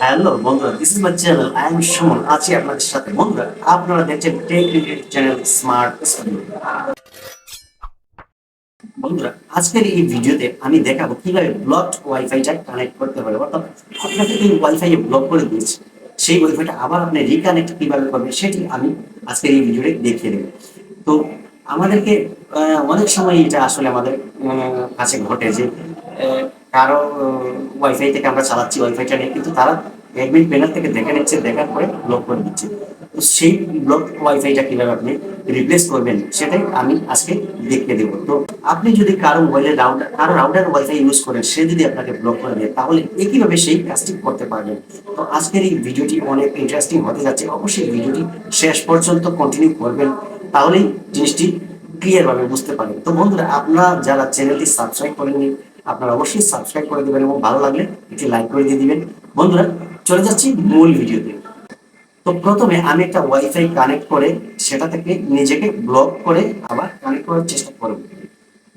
Hello, বন্ধুরা this is my channel I am Suman আছি আপনাদের সাথে। বন্ধুরা, আপনারা দেখছেন tech related channel smart studio বন্ধুরা, আজকের এই ভিডিওতে আমি দেখাবো কীভাবে ব্লকড ওয়াইফাইটা কানেক্ট করতে হবে অর্থাৎ আপনাকে এই ওয়াইফাই ব্লক করে দিয়েছে। সেই ওয়াইফাইটা আবার আপনি রিকানেক্ট কীভাবে করবেন, সেটি আমি আজকের এই ভিডিওতে দেখিয়ে দেবো। তো, আমাদেরকে অনেক সময় এটা আসলে আমাদের কাছে ঘটে যে কারও ওয়াইফাই থেকে আমরা চালাচ্ছি ওয়াইফাইটা নিয়ে কিন্তু তারা অ্যাডমিন প্যানেল থেকে দেখে নিচ্ছে, দেখার পরে ব্লক করে দিচ্ছে। তো সেই ব্লক ওয়াইফাইটা কীভাবে আপনি রিপ্লেস করবেন, সেটাই আমি আজকে দেখিয়ে দেবো। তো আপনি যদি কারও মোবাইলের রাউটার কারও রাউটার ওয়াইফাই ইউজ করেন, সে যদি আপনাকে ব্লক করে দেয়, তাহলে একইভাবে সেই কাজটি করতে পারবেন। তো আজকের এই ভিডিওটি অনেক ইন্টারেস্টিং হতে যাচ্ছে, অবশ্যই ভিডিওটি শেষ পর্যন্ত কন্টিনিউ করবেন, তাহলেই জিনিসটি ক্লিয়ার ভাবে বুঝতে পারবেন। তো বন্ধুরা, আপনারা যারা চ্যানেলটি সাবস্ক্রাইব করেননি আপনারা অবশ্যই সাবস্ক্রাইব করে দিবেন এবং ভালো লাগলে একটি লাইক করে দিয়ে দিবেন। বন্ধুরা, চলে যাচ্ছি মূল ভিডিওতে। তো প্রথমে আমি একটা ওয়াইফাই কানেক্ট করে সেটা থেকে নিজেকে ব্লক করে আবার কানেক্ট করার চেষ্টা করব।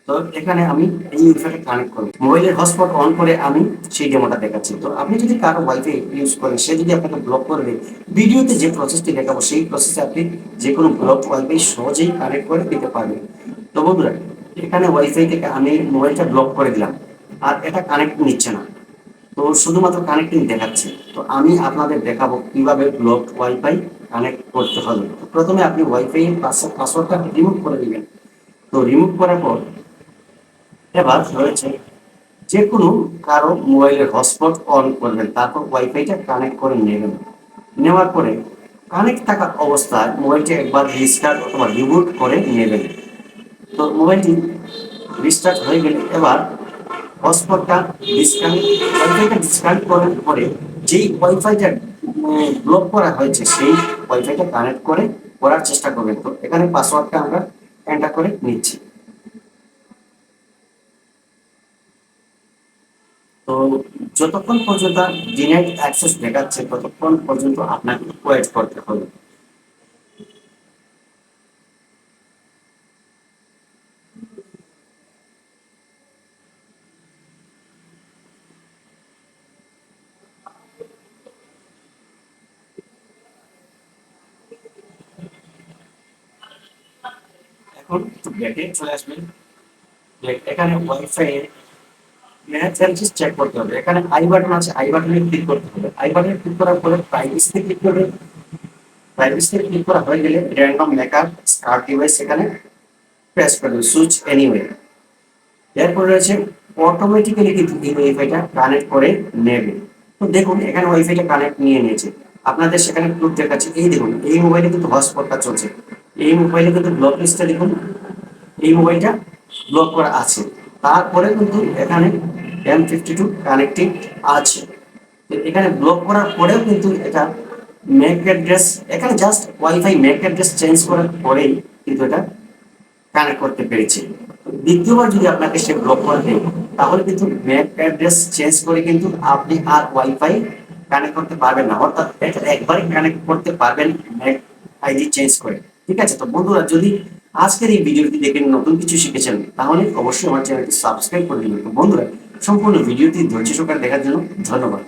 তো এখানে আমি এই ওয়াইফাইটা কানেক্ট করব। মোবাইলের হটস্পট অন করে আমি সেই ডেমোটা দেখাচ্ছি। তো আপনি যদি কারও ওয়াইফাই ইউজ করেন, সে যদি আপনাকে ব্লক করে দেয় ভিডিওতে যে প্রসেসটি দেখাবো, সেই প্রসেসে আপনি যে কোনো ব্লক ওয়াইফাই সহজেই কানেক্ট করে দিতে পারবেন। তো বন্ধুরা এখানে ওয়াইফাই থেকে আমি মোবাইলটা ব্লক করে দিলাম। আর এটা কানেক্ট নিচ্ছে না। তো শুধুমাত্র কানেক্টিং দেখাচ্ছে। তো আমি আপনাদের দেখাবো কীভাবে ব্লক ওয়াইফাই কানেক্ট করতে হবে। প্রথমে আপনি ওয়াইফাই পাসওয়ার্ডটা রিমুভ করে দিবেন। তো রিমুভ করার পর এবার রয়েছে যে কোনো কারও মোবাইলের হটস্পট অন করবেন। তারপর ওয়াইফাইটা কানেক্ট করে নেবেন। নেওয়ার পরে কানেক্ট থাকা অবস্থায় মোবাইলটি একবার রিস্টার্ট অথবা রিবুট করে নেবেন। তো মোবাইলটি রিস্টার্ট হয়ে গেলে এবার হটস্পটটা ডিসকানেক্ট ওয়াইফাইটা ডিসকানেক্ট করার পরে যেই ওয়াইফাইটা ব্লক করা হয়েছে, সেই ওয়াইফাইটা কানেক্ট করে করার চেষ্টা করবেন। তো এখানে পাসওয়ার্ডটা আমরা এন্টার করে নিচ্ছি। তো যতক্ষণ পর্যন্ত ডিনাইড অ্যাক্সেস দেখাচ্ছে, ততক্ষণ পর্যন্ত আপনাকে ওয়েট করতে হবে। এখন ব্যাকে চলে আসবেন এখানে ওয়াইফাই এর ম্যাচ চার্জেস চেক করতে হবে। এখানে আই বাটন আছে আই বাটনে ক্লিক করতে হবে। আই বাটনে ক্লিক করার পরে প্রাইভেসিতে ক্লিক করবে। প্রাইভেসিতে ক্লিক করা হয়ে গেলে র্যান্ডম মেকআপ স্টার্ট ডিভাইস এখানে প্রেস করবে সুইচ এনিওয়ে এরপর রয়েছে অটোমেটিক্যালি কিন্তু এই ওয়াইফাইটা কানেক্ট করে নেবে। তো দেখুন, এখানে ওয়াইফাইটা কানেক্ট নিয়ে নিয়েছে। আপনাদের সেখানে প্রুফ দেখাচ্ছে। এই দেখুন, এই মোবাইলে কিন্তু হটস্পটটা চলছে। এই মোবাইলে কিন্তু ব্লক লিস্টটা দেখুন। এই মোবাইলটা ব্লক করা আছে। তারপরে কিন্তু এখানে এম ফিফটি টু কানেক্টিভ আছে এখানে ব্লক করার পরেও কিন্তু এটা ম্যাক অ্যাড্রেস এখানে just wifi mac address change করার পরেই কিন্তু এটা কানেক্ট করতে পেরেছি। দ্বিতীয়বার যদি আপনাকে সে ব্লক করে দেয়, তাহলে কিন্তু ম্যাক অ্যাড্রেস চেঞ্জ করে কিন্তু আপনি আর ওয়াইফাই কানেক্ট করতে পারবেন না। অর্থাৎ এটা একবারই কানেক্ট করতে পারবেন ম্যাক আইডি চেঞ্জ করে। ঠিক আছে? তো বন্ধুরা, যদি আজকের এই ভিডিওটি দেখে নতুন কিছু শিখেছেন, তাহলে অবশ্যই আমার চ্যানেলটি সাবস্ক্রাইব করে দিবেন। বন্ধুরা, সম্পূর্ণ ভিডিওটি ধৈর্য সহকারে দেখার জন্য ধন্যবাদ।